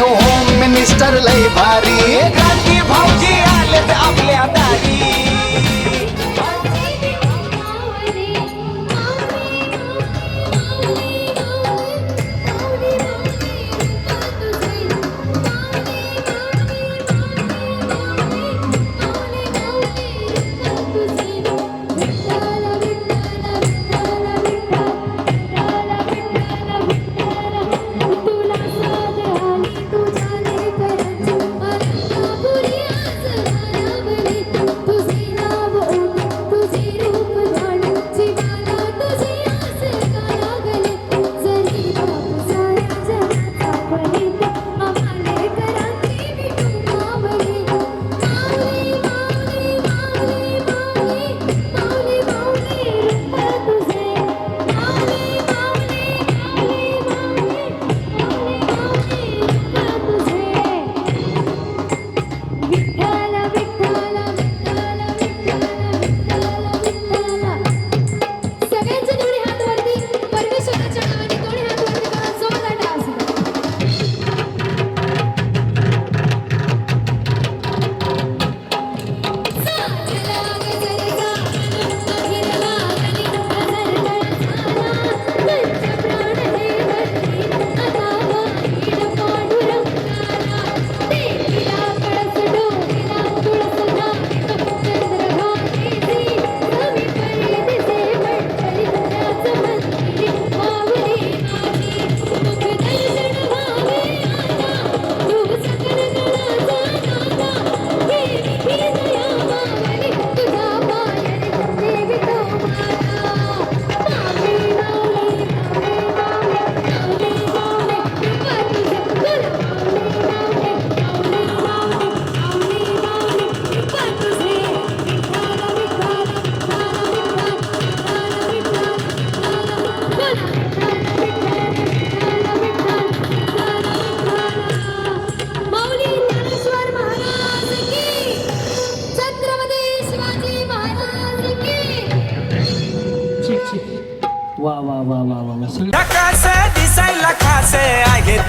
Home minister लय भारी. गांधी भाऊजी आले आपल्या.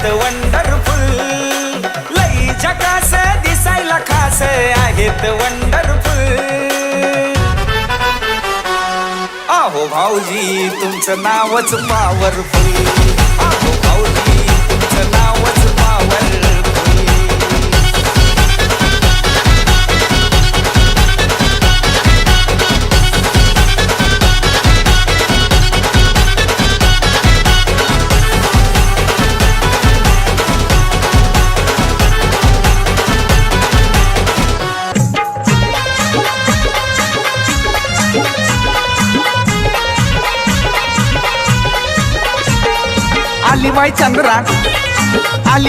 आहेत वंडरफुल लई जकास दिसायला खास आहेत वंडरफुल अहो भाऊजी तुमचं नावच पॉवरफुल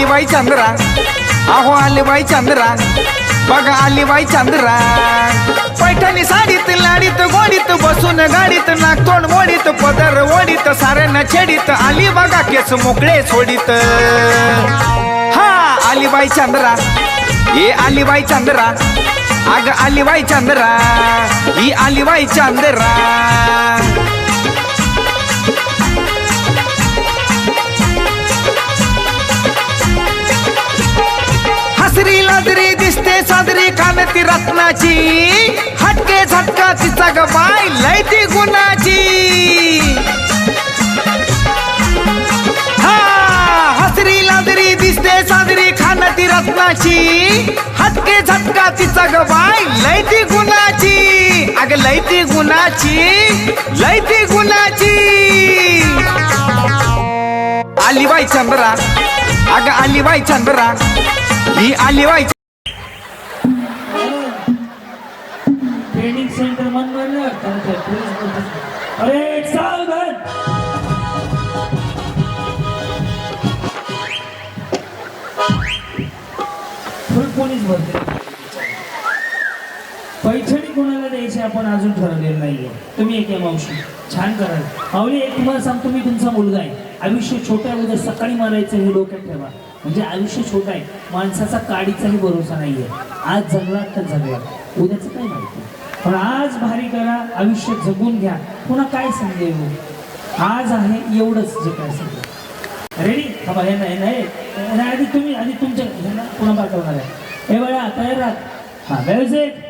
आली बाई चंद्रा. अहो आली बाई चंद्रा. बघा आली बाई चंद्रा. पैठणी साडीत लाडीत गोडीत बसून गाडीत नागतोड मोडीत पदर ओडीत साऱ्यांना छेडीत आली बघा केस मोकळे सोडीत. हा आली बाई चंद्रा. ए आलीबाई चंद्रा. अग आली बाई चंद्रा. ही आली बाई चंद्रा. ती रत्नाची. हटके झटका तिचा गबाय लय ती गुणाची. हा हसरी लाजरी दिसते साजरी खानती रत्नाची. हटके झटका तिचा गबाय लय ती गुणाची. अग लय ती गुणाची लय ती गुणाची. आलीबाई चंद्रा. अग आलीबाई चंद्रा. ही आलीबाई फुल भरते पैठणी कोणाला द्यायची आपण अजून ठरवलेलं नाहीये. तुम्ही एक मावशी. छान कराल माऊली एक तुम्हाला सांगतो मी तुमचा मुलगा आहे. आयुष्य छोटं आहे उद्या सकाळी मारायचं हे डोक्यात ठेवा. म्हणजे आयुष्य छोटं आहे. माणसाचा काडीचाही भरोसा नाहीये. आज जगलात तर जगला. उद्याचं काय माहिती? पण आज भारी करा आयुष्य जगून घ्या. पुन्हा काय सांगेल हो? आज आहे एवढंच जे काय सांगेल. रेडी हा हे नाही नाही. नाही, आधी तुम्ही आधी तुमच्या पुन्हा पाठवणार आहे. हे बघा तयार राहा हा म्युझिक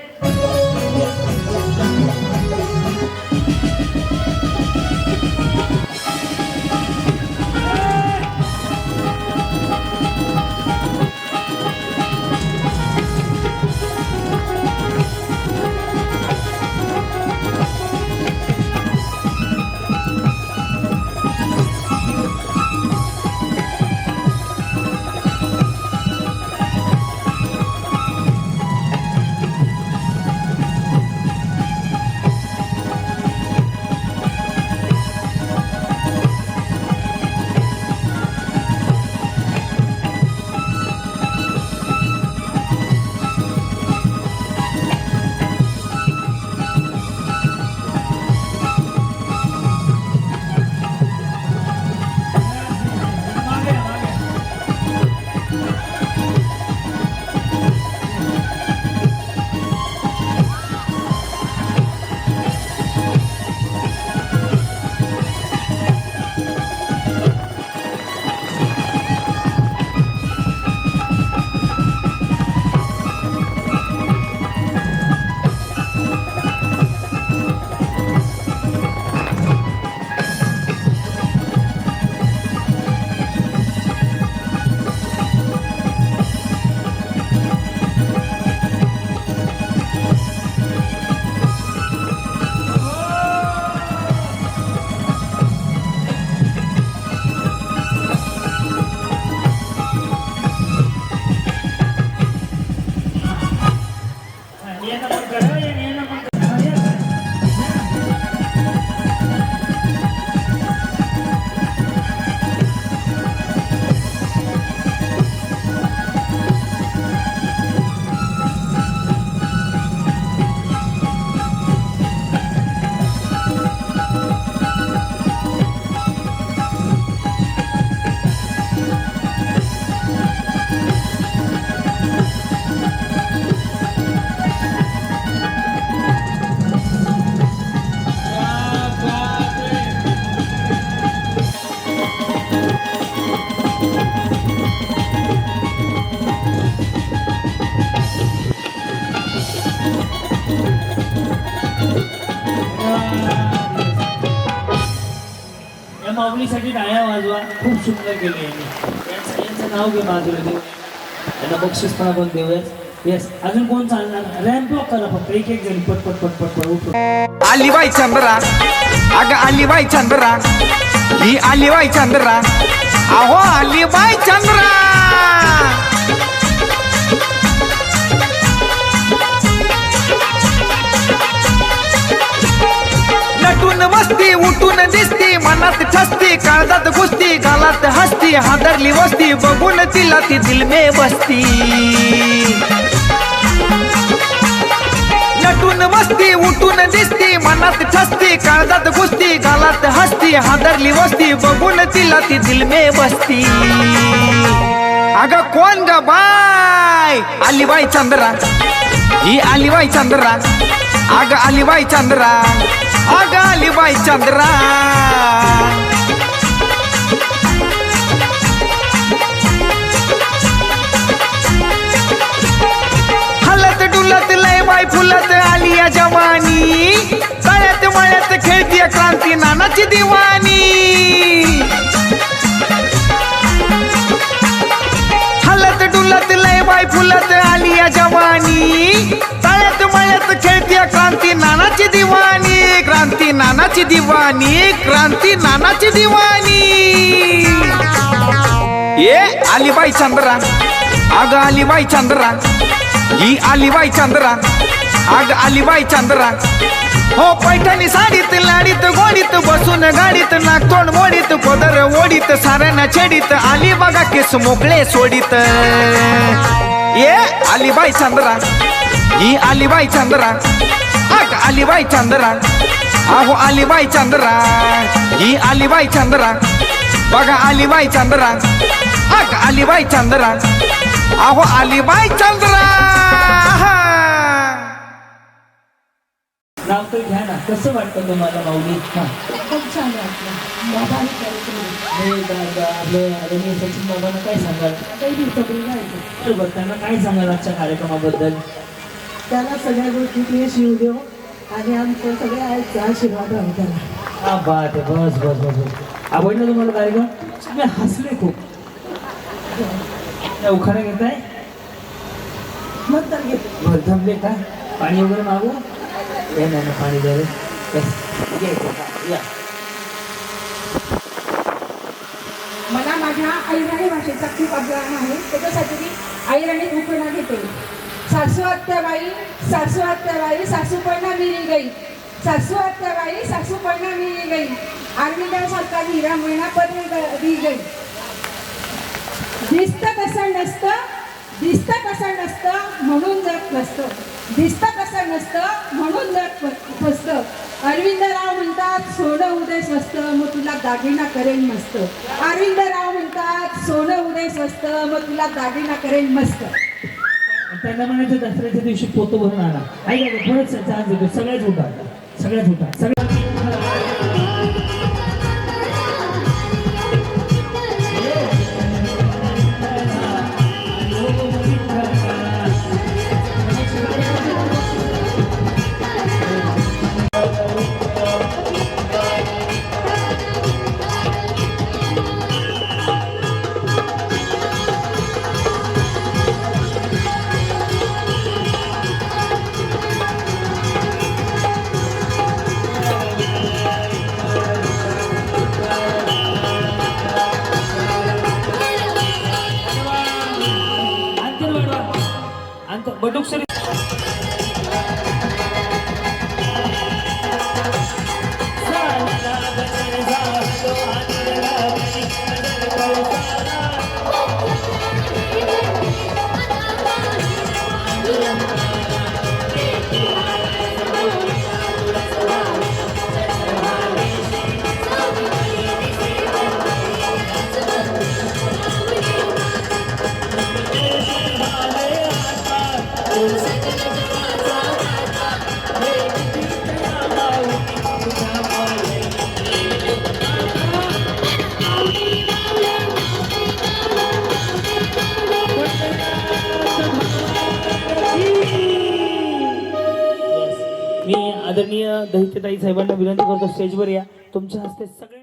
खूप सुंदर केली यांचं यांचं नाव घे बाजूला देऊ त्यांना बक्षीस पण आपण देऊयात. येस अजून कोण चालणार? रॅम्प वॉक करा फक्त. एक एक जण पट पट पट पट पट उठून आली बाई चंद्रा. अग आली बाई चंद्रा. ही आली बाई चंद्रा. अहो आली बाई चंद्रा. नटून बसती उठून दिसती मनात ठसती काळजात घुसती गालात हसती हादरली वस्ती बघून तिला ती दिल मे बसती. नटून बसती उठून दिसती मनात ठसती काळजात घुसती गालात हसती हादरली वस्ती बघून तिला ती दिल मे बसती. अग कोण ग बाय? आली बाई चंद्रा. ही आली बाई चंद्रा. अग आली बाई चंद्रा अग आली बाई चंद्रा. हलत डुलत लय बाई फुलत आली या जवानी. तळ्यात मळ्यात खेळतीय क्रांती नानाची दिवानी. फुलत लय बाय फुलत आली या जवानी. तळ्यात मळ्यात खेळती क्रांती नानाची दिवाणी क्रांती नानाची दिवाणी क्रांती नानाची दिवाणी ये आलीबाई चंद्रा. अग आलीबाई चंद्रा. ही आलीबाई चंद्रा. अग आलीबाई चंद्रा. हो पैठणी साडीत लाडीत गोडीत बसून गाडीत नागतोंड मोडीत पदर ओडीत साऱ्यांना छेडीत आली बघा केस मोकळे सोडीत. ये आलीबाई चंद्रा. ही आलीबाई चंद्रा. अग आलीबाई चंद्रा. अहो आलीबाई चंद्रा. ही आलीबाई चंद्रा. बघा आलीबाई चंद्रा. अग आलीबाई चंद्रा. अहो आलीबाई चंद्रा. नाव तर घ्या ना. कसं वाटतं तुम्हाला माऊली? हा. खूप छान वाटलं. बाबांनी कार्यक्रम हे दादा आपलं आदरणीय सचिन बाबांना काय सांगाल? काही बरोबर त्यांना काय सांगाल आजच्या कार्यक्रमाबद्दल? त्याला सगळ्या गोष्टीत यश येऊ देऊ आणि आमचं सगळ्या आईचा आशीर्वाद राहू त्याला. हा बात आहे बस बस बस बस. आवडलं तुम्हाला कार्यक्रम? तुम्ही हसले खूप. त्या उखाणा घेताय? नंतर घेतो. भर थांबले का? पाणी वगैरे मागू? या नाही ना पाणी द्यावे या या मला माझ्या आईराणी भाषेचा खूप आग्रह आहे. त्याच्यासाठी मी आईराणी उखाणा घेते. सासू आत्याबाई सासू आत्याबाई सासू पडना मिली गई. सासू आत्याबाई सासू पडना मिली गई. आर्मीदासारखा हिरा महिना पदवी दी गई. दिसतं कसं नसतं दिसतं कसं नसतं म्हणून जग नसतं दिसतं कसं नसतं म्हणून जग फसतं अरविंदराव म्हणतात सोनं उदय स्वस्त मग तुला दागिना करेन मस्त. अरविंदराव म्हणतात सोनं उदय स्वस्त मग तुला दागिना करेन मस्त. त्यांना म्हणायचं दसऱ्याच्या दिवशी पोतो भरून आला ऐका का, चान्स देतो सगळ्याच उठा सगळ्याच उठा सगळ्या मी आदरणीय दहितेताई साहेबांना विनंती करतो स्टेजवर या. तुमच्या हस्ते सगळे